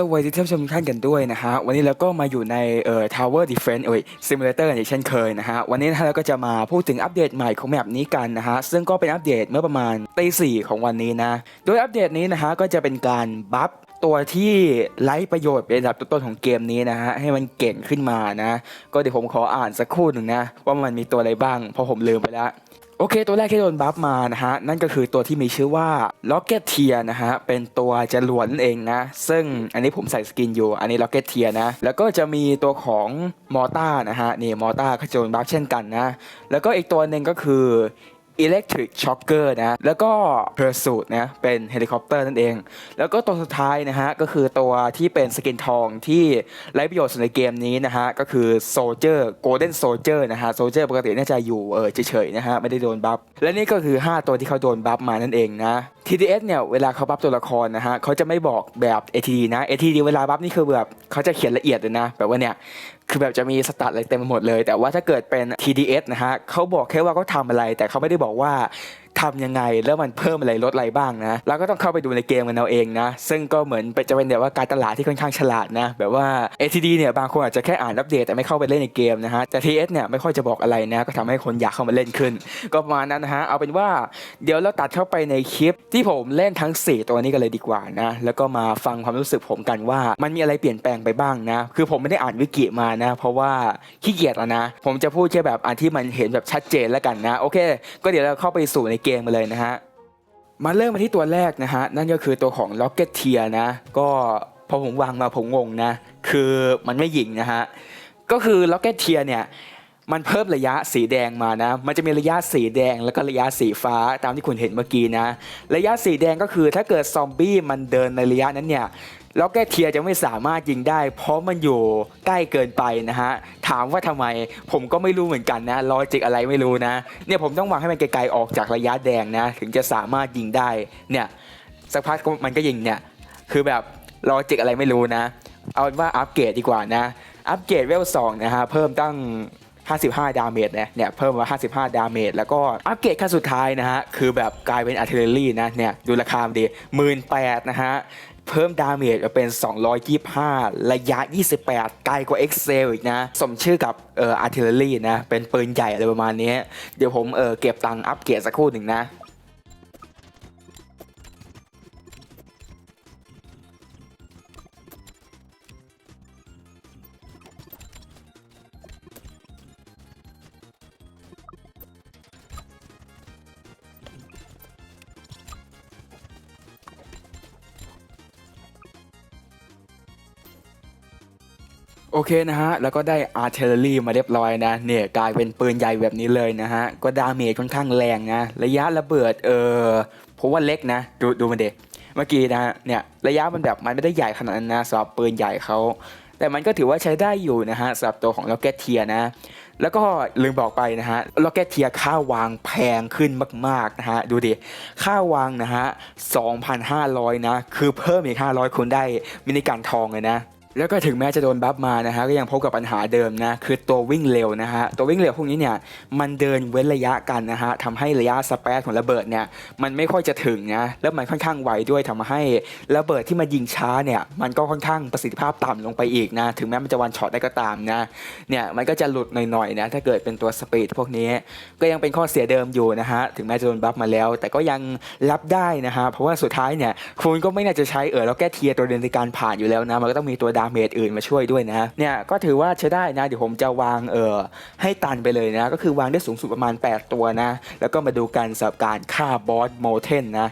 สวัสดีท่านผู้ชมทุกท่านกันด้วยนะฮะวันนี้เราก็มาอยู่ในเอ่อ Tower Defense เอ่ย Simulator อย่างเช่นเคยนะฮะวันนี้นะฮะเราก็จะมาพูดถึงอัปเดตใหม่ของแมปนี้กันนะฮะซึ่งก็เป็นอัปเดตเมื่อประมาณตีสี่ของวันนี้นะโดยอัปเดตนี้นะฮะก็จะเป็นการบัฟตัวที่ไร้ประโยชน์เป็นอันดับต้นๆของเกมนี้นะฮะให้มันเก่งขึ้นมานะ ก็เดี๋ยวผมขออ่านสักครู่หนึ่งนะว่ามันมีตัวอะไรบ้างเพราะผมลืมไปแล้ว โอเค ตัวแรกที่โดนบัฟมานะฮะ นั่นก็คือตัวที่มีชื่อว่าล็อกเก็ตเทียนะฮะ เป็นตัวจรวดนั่นเองนะ ซึ่งอันนี้ผมใส่สกินอยู่ อันนี้ล็อกเก็ตเทียนะ แล้วก็จะมีตัวของมอต้านะฮะ นี่มอต้าก็จะโดนบัฟเช่นกันนะ แล้วก็อีกตัวหนึ่งก็คือ Electric Shocker นะ แล้วก็ Pursuit นะ เป็นเฮลิคอปเตอร์นั่นเอง แล้วก็ตัวสุดท้ายนะฮะ ก็คือตัวที่เป็นสกินทองที่ไร้ประโยชน์สุดในเกมนี้นะฮะ ก็คือ Soldier Golden Soldier นะฮะ Soldier ปกติน่าจะอยู่เออเฉยๆนะฮะ ไม่ได้โดนบัฟ และนี่ก็คือ 5 ตัวที่เขาโดนบัฟมานั่นเองนะ TDS เนี่ย เวลาเขาบัฟตัวละครนะฮะเขาจะไม่บอกแบบ ATD นะ ATD เวลาบัฟนี่คือแบบเขาจะเขียนละเอียดเลยนะ แบบว่าเนี่ย คือแบบจะมีสตาร์ทอะไรเต็มไปหมดเลย แต่ว่าถ้าเกิดเป็น TDS นะฮะเขาบอกแค่ว่าเขาทำอะไร แต่เขาไม่ได้บอกว่า ทำยังไงแล้วมันเพิ่มอะไรลดอะไรบ้างนะเราก็ต้องเข้าไปดูในเกมกันเอาเองนะ ซึ่งก็เหมือนจะเป็นแบบว่าการตลาดที่ค่อนข้างฉลาดนะ แบบว่า ATD เนี่ยบางคนอาจจะแค่อ่านอัปเดตแต่ไม่เข้าไปเล่นในเกมนะฮะแต่ TS เนี่ยไม่ค่อยจะบอกอะไรนะก็ทำให้คนอยากเข้ามาเล่นขึ้น ก็ประมาณนั้นนะฮะเอาเป็นว่าเดี๋ยวเราตัดเข้าไปในคลิปที่ผมเล่นทั้ง 4 ตัวนี้กันเลยดีกว่านะแล้วก็มาฟังความรู้สึกผมกันว่า มันมีอะไรเปลี่ยนแปลงไปบ้างนะ คือผมไม่ได้อ่านวิกิมานะ เพราะว่าขี้เกียจแล้วนะ ผมจะพูดแค่แบบอันที่มันเห็นแบบชัดเจนแล้วกันนะโอเค ก็เดี๋ยวเราเข้าไปสู่ในเกมมาเลยนะฮะ มาเริ่มมาที่ตัวแรกนะฮะ นั่นก็คือตัวของ Rocket t i e r นะ ก็พอผมวางมาผมงงนะ คือมันไม่ยิงนะฮะ ก็คือ Rocket t i e r เนี่ยมันเพิ่มระยะสีแดงมานะ มันจะมีระยะสีแดงแล้วก็ระยะสีฟ้าตามที่คุณเห็นเมื่อกี้นะ ระยะสีแดงก็คือถ้าเกิดซอมบี้มันเดินในระยะนั้นเนี่ย ล็อกเก็ตเทียจะไม่สามารถยิงได้ เพราะมันอยู่ใกล้เกินไปนะฮะ ถามว่าทำไมผมก็ไม่รู้เหมือนกันนะลอจิกอะไรไม่รู้นะ เนี่ยผมต้องวางให้มันไกลๆออกจากระยะแดงนะ ถึงจะสามารถยิงได้ เนี่ยสักพักมันก็ยิงเนี่ย คือแบบลอจิกอะไรไม่รู้นะ เอาว่าอัปเกรดดีกว่านะ อัปเกรดเวลสองนะฮะ เพิ่มตั้ง 55 ดาเมจนี่ยเนี่ยเพิ่มมา 55 ดาเมจแล้วก็อัปเกรดขั้นสุดท้ายนะฮะ คือแบบกลายเป็นอาร์เทเลอรี่นะเนี่ยดูราคาดีหมื่นแปดนะฮะ เพิ่มดาเมจเป็น 225 ระยะ 28 ไกลกว่า Excel อีกนะ สมชื่อกับเอ่ออาร์เทเลอรี่นะ เป็นปืนใหญ่อะไรประมาณนี้ เดี๋ยวผมเออเก็บตังค์อัปเกรดสักครู่หนึ่งนะ โอเคนะฮะ แล้วก็ได้อาร์เทลรี่มาเรียบร้อยนะ เนี่ยกลายเป็นปืนใหญ่แบบนี้เลยนะฮะ ก็ดาเมจค่อนข้างแรงนะ ระยะระเบิดเออผมว่าเล็กนะ ดูดูมันเด็กเมื่อกี้นะฮะเนี่ยระยะมันแบบมันไม่ได้ใหญ่ขนาดนั้นนะสำหรับปืนใหญ่เขาแต่มันก็ถือว่าใช้ได้อยู่นะฮะสำหรับตัวของ Rocket t i e r นะ แล้วก็ลืมบอกไปนะฮะ Rocket t i e r ค่าวางแพงขึ้นมากๆนะฮะดูดิค่าวางนะฮะ2,500 นะ คือเพิ่มอีก 500คุณได้มินิการทองเลยนะ แล้วก็ถึงแม้จะโดนบัฟมานะฮะก็ยังพบกับปัญหาเดิมนะคือตัววิ่งเร็วนะฮะตัววิ่งเร็วพวกนี้เนี่ยมันเดินเว้นระยะกันนะฮะทำให้ระยะสเปซของระเบิดเนี่ยมันไม่ค่อยจะถึงนะแล้วมันค่อนข้างไวด้วยทำให้ระเบิดที่มันยิงช้าเนี่ยมันก็ค่อนข้างประสิทธิภาพต่ำลงไปอีกนะถึงแม้มันจะวันช็อตได้ก็ตามนะเนี่ยมันก็จะหลุดหน่อยๆนะถ้าเกิดเป็นตัวสปีดพวกนี้ก็ยังเป็นข้อเสียเดิมอยู่นะฮะถึงแม้จะโดนบัฟมาแล้ว แต่ก็ยังรับได้นะฮะเพราะว่าสุดท้ายเนี่ยคุณก็ไม่น่าจะใช้เออแล้วแก้เทียร์ตัวเดินในการผ่านอยู่แล้วนะมันก็ต้องมีตัวดาเมจอื่นมาช่วยด้วยนะเนี่ยก็ถือว่าใช้ได้นะ เดี๋ยวผมจะวางเออให้ตันไปเลยนะ ก็คือวางได้สูงสุดประมาณ 8 ตัวนะ แล้วก็มาดูกันสำหรับการฆ่าบอสโมเทนนะ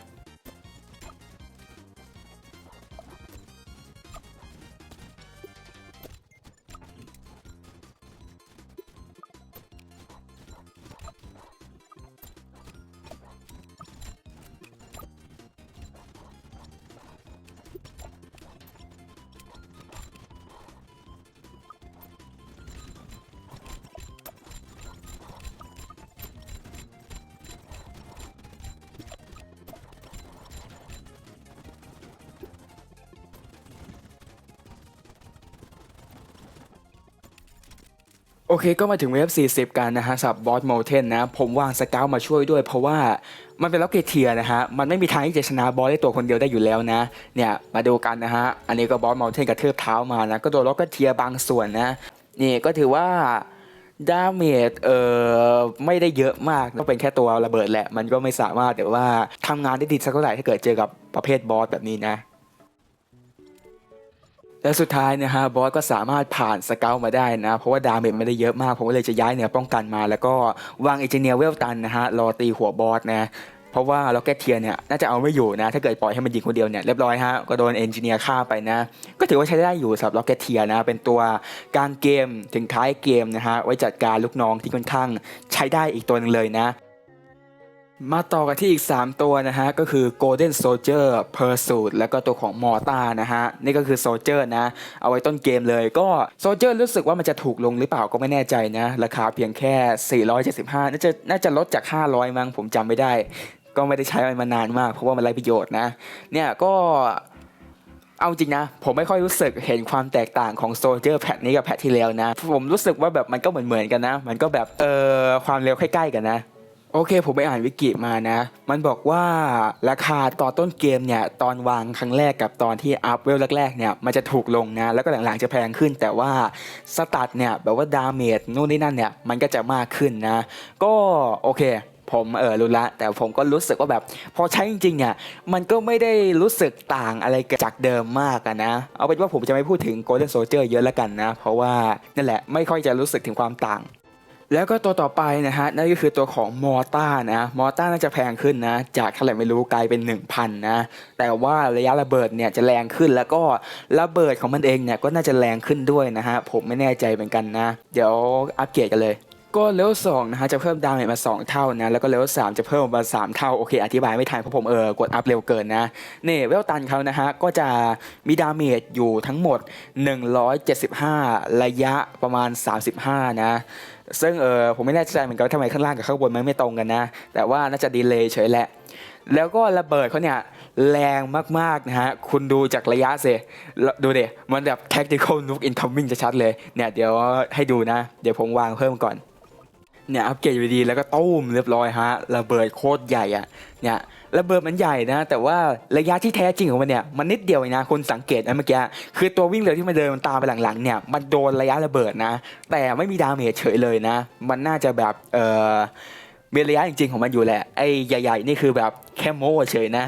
อเคก็มาถึงเวฟ 40 กันนะฮะสับบอสโมเทนนะ ผมวางสเกลมาช่วยด้วยเพราะว่ามันเป็นล็อกเกตเทียนะฮะ มันไม่มีทางที่จะชนะบอสได้ตัวคนเดียวได้อยู่แล้วนะ เนี่ย มาดูกันนะฮะ อันนี้ก็บอสโมเทนกระเทือบเท้ามานะ ก็โดนล็อกเกตเทียบางส่วนนะ นี่ก็ถือว่าดาเมจเอ่อไม่ได้เยอะมากก็เป็นแค่ตัวระเบิดแหละ มันก็ไม่สามารถแต่ว่าทำงานได้ดีสักเท่าไหร่ถ้าเกิดเจอกับประเภทบอสแบบนี้นะ และสุดท้ายนะฮะบอสก็สามารถผ่านสเกลมาได้นะ เพราะว่าดาเมจไม่ได้เยอะมากผมก็เลยจะย้ายเนือป้องกันมา แล้วก็วางเอเจเนียเวลตันนะฮะรอตีหัวบอสนะเพราะว่าล็อกเก็ตเทียเนี่ยน่าจะเอาไม่อยู่นะ ถ้าเกิดปล่อยให้มันยิงคนเดียวเนี่ยเรียบร้อยฮะก็โดนเอนจิเนียร์ฆ่าไปนะ ก็ถือว่าใช้ได้อยู่สำหรับล็อกเก็ตเทียนะ เป็นตัวกลางเกมถึงท้ายเกมนะฮะไว้จัดการลูกน้องที่ค่อนข้างใช้ได้อีกตัวหนึ่งเลยนะ มาต่อกันที่อีก 3 ตัวนะฮะ ก็คือ Golden Soldier Pursuit แล้วก็ตัวของ Morta นะฮะ นี่ก็คือ Soldier นะ เอาไว้ต้นเกมเลยก็ Soldier รู้สึกว่ามันจะถูกลงหรือเปล่าก็ไม่แน่ใจนะ ราคาเพียงแค่ 475 น่าจะน่าจะลดจาก 500 มั้งผมจำไม่ได้ ก็ไม่ได้ใช้มันมานานมาก เพราะว่ามันไร้ประโยชน์นะ เนี่ยก็เอาจริงนะ ผมไม่ค่อยรู้สึกเห็นความแตกต่างของโซเจอร์แพทนี้กับแพทที่แล้วนะ ผมรู้สึกว่าแบบมันก็เหมือนเหมือนๆกันนะ มันก็แบบเออความเร็วใกล้ๆกันนะ โอเค ผมไปอ่านวิกิมานะ มันบอกว่าราคาต่อต้นเกมเนี่ย ตอนวางครั้งแรกกับตอนที่อัพเวลแรกๆเนี่ย มันจะถูกลงนะ แล้วก็หลังๆจะแพงขึ้น แต่ว่าสตัดเนี่ย แบบว่าดาเมจนู่นนี่นั่นเนี่ย มันก็จะมากขึ้นนะ ก็โอเคผมเออรู้ละแต่ผมก็รู้สึกว่าแบบ พอใช้จริงๆเนี่ยมันก็ไม่ได้รู้สึกต่างอะไรจากเดิมมากนะ เอาเป็นว่าผมจะไม่พูดถึง Golden Soldier เยอะแล้วกันนะ เพราะว่านั่นแหละไม่ค่อยจะรู้สึกถึงความต่าง แล้วก็ตัวต่อไปนะฮะนั่นก็คือตัวของมอต้านะมอต้าน่าจะแพงขึ้นนะจากเท่าไหร่ไม่รู้กลายเป็น 1,000นะแต่ว่าระยะระเบิดเนี่ยจะแรงขึ้นแล้วก็ระเบิดของมันเองเนี่ยก็น่าจะแรงขึ้นด้วยนะฮะผมไม่แน่ใจเหมือนกันนะ เดี๋ยวอัปเกรดกันเลยก็เลเวลสองนะฮะจะเพิ่มดาเมจมา 2 เท่านะแล้วก็เลเวลสามจะเพิ่มมา 3 เท่าโอเค อธิบายไม่ทันเพราะผมเออกดอัพเร็วเกินนะนี่เวลตันเขานะฮะก็จะมีดาเมจอยู่ทั้งหมด 175 ระยะประมาณ 35 นะ ซึ่งเออผมไม่แน่ใจเหมือนกันว่าทำไมข้างล่างกับข้างบนมันไม่ตรงกันนะ แต่ว่าน่าจะดีเลย์เฉยแหละ แล้วก็ระเบิดเขาเนี่ยแรงมากๆนะฮะ คุณดูจากระยะสิแล้วดูเดี๋ยมันแบบ tactical nuke incoming จะชัดเลย เนี่ยเดี๋ยวให้ดูนะ เดี๋ยวผมวางเพิ่มก่อน เนี่ยอัปเกรดอยู่ดีแล้วก็ตุ้มเรียบร้อยฮะระเบิดโคตรใหญ่อะเนี่ยระเบิดมันใหญ่นะ แต่ว่าระยะที่แท้จริงของมันเนี่ยมันนิดเดียวเองนะคนสังเกตนะเมื่อกี้คือตัววิ่งเร็วที่มันเดินมันตามไปหลังๆเนี่ยมันโดนระยะระเบิดนะ แต่ไม่มีดาเมจเฉยเลยนะ มันน่าจะแบบเออ มีระยะจริงๆของมันอยู่แหละ ไอ้ใหญ่ ๆ นี่คือแบบแค่โม้เฉยนะ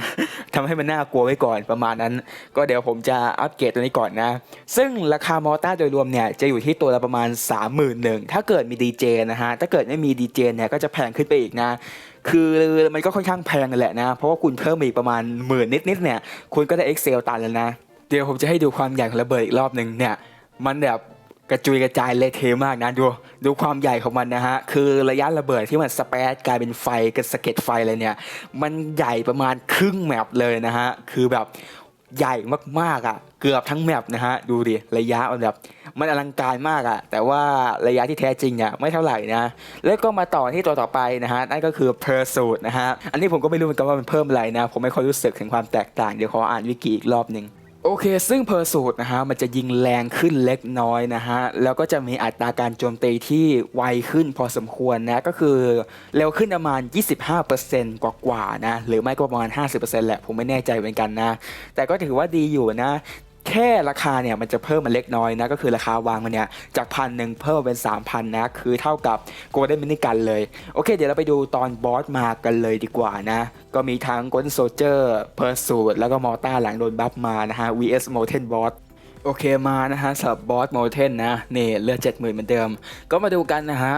ทำให้มันน่ากลัวไว้ก่อนประมาณนั้น ก็เดี๋ยวผมจะอัปเกรดตัวนี้ก่อนนะ ซึ่งราคามอต้าโดยรวมเนี่ยจะอยู่ที่ตัวละประมาณ 3 1 0 0 0ถ้าเกิดมีดีเจนะฮะ ถ้าเกิดไม่มีดีเจเนี่ยก็จะแพงขึ้นไปอีกนะ คือมันก็ค่อนข้างแพงนั่นแหละนะ เพราะว่าคุณเพิ่มอีกประมาณหมื่นนิดๆเนี่ย คุณก็ได้ Excel ตันแล้วนะ เดี๋ยวผมจะให้ดูความใหญ่ของระเบิดอีกรอบหนึ่งเนี่ย มันแบบ กระจุยกระจายเละเทะมากนะดูดูความใหญ่ของมันนะฮะคือระยะระเบิดที่มันสเปซกลายเป็นไฟกับสะเก็ดไฟเลยเนี่ย มันใหญ่ประมาณครึ่งแมปเลยนะฮะคือแบบใหญ่มากๆอะ เกือบทั้งแมปนะฮะดูดิระยะมันแบบมันอลังการมากอะ แต่ว่าระยะที่แท้จริงอะไม่เท่าไหร่นะแล้วก็มาต่อที่ตัวต่อไปนะฮะนั่นก็คือ Pursuit นะฮะอันนี้ผมก็ไม่รู้เหมือนกันว่ามันเพิ่มอะไรนะ ผมไม่ค่อยรู้สึกถึงความแตกต่างเดี๋ยวขออ่านวิกิอีกรอบหนึ่ง โอเค ซึ่งเพอร์สูตนะฮะ มันจะยิงแรงขึ้นเล็กน้อยนะฮะ แล้วก็จะมีอัตราการโจมตีที่ไวขึ้นพอสมควรนะ ก็คือเร็วขึ้นประมาณ 25%กว่าๆนะ หรือไม่ก็ประมาณ 50%แหละ ผมไม่แน่ใจเหมือนกันนะ แต่ก็ถือว่าดีอยู่นะ แค่ราคาเนี่ยมันจะเพิ่มมาเล็กน้อยนะก็คือราคาวางมันเนี่ยจากพันหนึ่งเพิ่มมาเป็น3,000นะคือเท่ากับโกลเด้นมินิกันเลย โอเค เดี๋ยวเราไปดูตอนบอสมากันเลยดีกว่านะ ก็มีทั้ง Golden Soldier Pursuit แล้วก็มอต้าหลังโดนบัฟมานะฮะ vs Molten Boss โอเคมานะฮะสำหรับบอส Molten นะ นี่เลือด70,000เหมือนเดิม ก็มาดูกันนะฮะ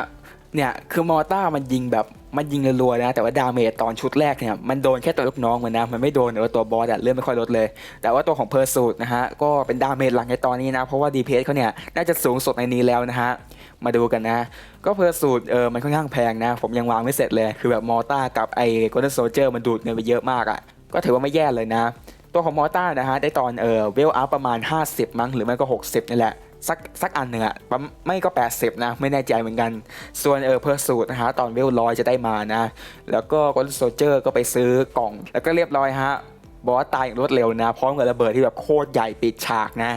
เนี่ยคือมอต้ามันยิงแบบ มันยิงรัวๆนะ แต่ว่าดาเมจตอนชุดแรกเนี่ยมันโดนแค่ตัวลูกน้องมันนะ มันไม่โดนแต่ว่าตัวบอสอะเลื่อนไม่ค่อยลดเลย แต่ว่าตัวของเพอร์สูตนะฮะก็เป็นดาเมจหลังในตอนนี้นะ เพราะว่า DPS เขาเนี่ยน่าจะสูงสุดในนี้แล้วนะฮะมาดูกันนะ ก็เพอร์สูตเออมันค่อนข้างแพงนะ ผมยังวางไม่เสร็จเลย คือแบบมอต้ากับไอ้โกลเด้นโซเจอร์มันดูดเงินไปเยอะมากอะ่ะก็ถือว่าไม่แย่เลยนะ ตัวของมอต้านะฮะได้ตอนเออเวลอัพประมาณ 50 มั้งหรือไม่ก็ 60นี่แหละ สักสักอันหนึ่งอะประมาณไม่ก็ 80 นะ ไม่แน่ใจเหมือนกัน ส่วนเออเพอร์สูตนะฮะตอนเวลร้อยจะได้มานะ แล้วก็ก o นโซเจอร์ก็ไปซื้อกล่อง แล้วก็เรียบร้อยฮะบอสตายอย่างรวดเร็วนะ พร้อมกับระเบิดที่แบบโคตรใหญ่ปิดฉากนะ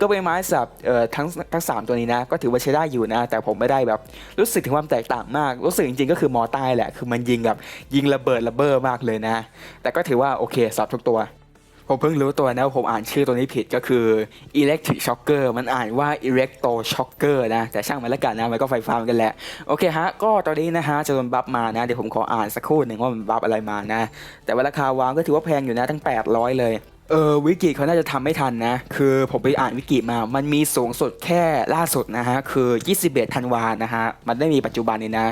ก็เป็นไม้สับเอ่อทั้งทั้งสามตัวนี้นะ ก็ถือว่าใช้ได้อยู่นะ แต่ผมไม่ได้แบบ รู้สึกถึงความแตกต่างมาก รู้สึกจริงๆก็คือมอใต้แหละ คือมันยิงแบบยิงระเบิดระเบ้อมากเลยนะ แต่ก็ถือว่าโอเคสับทุกตัว ผมเพิ่งรู้ตัวนะว่าผมอ่านชื่อตัวนี้ผิดก็คือ Electric Shocker มันอ่านว่า Electro Shocker นะ แต่ช่างมันละกันนะ มันก็ไฟฟ้ามือนกันแหละ โอเคฮะ ก็ตอนนี้นะฮะจะโดนบัฟมานะ เดี๋ยวผมขออ่านสักครู่หนึ่งว่ามันบัฟอะไรมานะ แต่ว่าราคาวางก็ถือว่าแพงอยู่นะทั้ง 800 เลยเออวิกิเขาน่าจะทำไม่ทันนะ คือผมไปอ่านวิกิมา มันมีสูงสุดแค่ล่าสุดนะฮะ คือ 21ธันวานะฮะ มันไม่มีปัจจุบันนี้นะ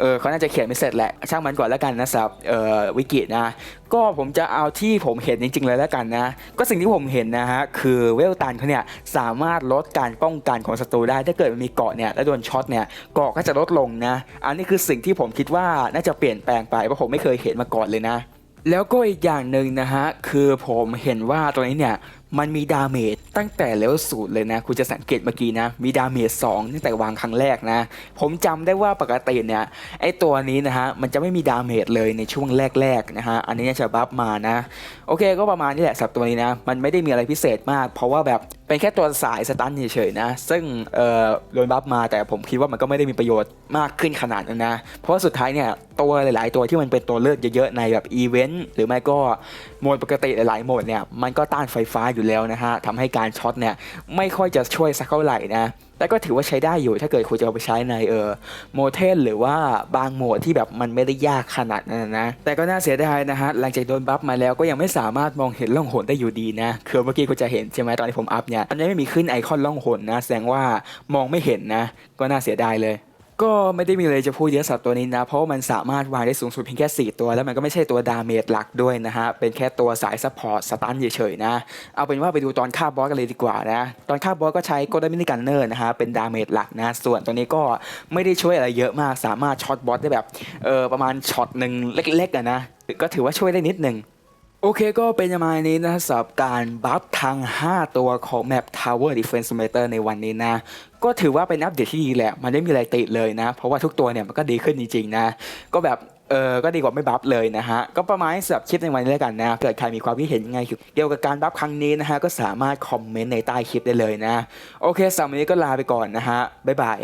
เออเขาน่าจะเขียนไม่เสร็จแหละ ช่างมันก่อนแล้วกันนะสำหรับเอ่อวิกินะ ก็ผมจะเอาที่ผมเห็นจริง ๆ เลยแล้วกันนะ ก็สิ่งที่ผมเห็นนะฮะ คือเวลตันเขาเนี่ยสามารถลดการป้องกันของศัตรูได้ ถ้าเกิดมันมีเกาะเนี่ยแล้วโดนช็อตเนี่ย เกาะก็จะลดลงนะ อันนี้คือสิ่งที่ผมคิดว่าน่าจะเปลี่ยนแปลงไป เพราะผมไม่เคยเห็นมาก่อนเลยนะ แล้วก็อีกอย่างหนึ่งนะฮะ คือผมเห็นว่าตัวนี้เนี่ยมันมีดาเมจ ตั้งแต่เลเวลศูนย์เลยนะ คุณจะสังเกตเมื่อกี้นะ มีดาเมจ2ตั้งแต่วางครั้งแรกนะ ผมจำได้ว่าปกติเนี่ย ไอตัวนี้นะฮะ มันจะไม่มีดาเมจเลยในช่วงแรกๆนะฮะ อันนี้จะบัฟมานะ โอเคก็ประมาณนี้แหละสับตัวนี้นะ มันไม่ได้มีอะไรพิเศษมาก เพราะว่าแบบเป็นแค่ตัวสายสตันเฉยๆนะ ซึ่งเอ่อโดนบัฟมาแต่ผมคิดว่ามันก็ไม่ได้มีประโยชน์มากขึ้นขนาดนั้นนะ เพราะว่าสุดท้ายเนี่ยตัวหลาย ๆ ตัวที่มันเป็นตัวเลือกเยอะๆในแบบอีเวนต์หรือไม่ก็โหมดปกติหลายๆโหมดเนี่ยมันก็ต้านไฟฟ้าอยู่แล้วนะฮะทำให้การช็อตเนี่ยไม่ค่อยจะช่วยสักเท่าไหร่นะแต่ก็ถือว่าใช้ได้อยู่ถ้าเกิดคุณจะเอาไปใช้ในเออโมเทนหรือว่าบางโหมดที่แบบมันไม่ได้ยากขนาดนั้นนะ แต่ก็น่าเสียดายนะฮะ หลังจากโดนบัฟมาแล้วก็ยังไม่สามารถมองเห็นล่องหนได้อยู่ดีนะ คือเมื่อกี้คุณจะเห็นใช่ไหมตอนที่ผมอัพเนี่ยมันยังไม่มีขึ้นไอคอนล่องหนนะ แสดงว่ามองไม่เห็นนะ ก็น่าเสียดายเลย ก็ไม่ได้มีอะไรจะพูดเยอะสำหรับตัวนี้นะ เพราะมันสามารถวางได้สูงสุดเพียงแค่ 4 ตัว แล้วมันก็ไม่ใช่ตัวดาเมจหลักด้วยนะฮะ เป็นแค่ตัวสายซัพพอร์ตสตันเฉยๆนะ เอาเป็นว่าไปดูตอนฆ่าบอสกันเลยดีกว่านะ ตอนฆ่าบอสก็ใช้โกลเด้นมินิกันเนอร์นะฮะ เป็นดาเมจหลักนะ ส่วนตัวนี้ก็ไม่ได้ช่วยอะไรเยอะมาก สามารถช็อตบอสได้แบบเออประมาณช็อตหนึ่งเล็กๆอะนะก็ถือว่าช่วยได้นิดหนึ่ง โอเคก็เป็นประมาณนี้นะสำหรับการบัฟทั้ง 5 ตัวของแมป Tower Defense Simulator ในวันนี้นะ ก็ถือว่าเป็นอัปเดตที่ดีแหละ มันไม่มีอะไรติดเลยนะ เพราะว่าทุกตัวเนี่ยมันก็ดีขึ้นจริงๆนะ ก็แบบเออก็ดีกว่าไม่บัฟเลยนะฮะ ก็ประมาณนี้สำหรับคลิปในวันนี้แล้วกันนะเกิดใครมีความคิดเห็นยังไงเกี่ยวกับการบัฟครั้งนี้นะฮะก็สามารถคอมเมนต์ในใต้คลิปได้เลยนะ โอเคสำหรับวันนี้ก็ลาไปก่อนนะฮะบ๊ายบาย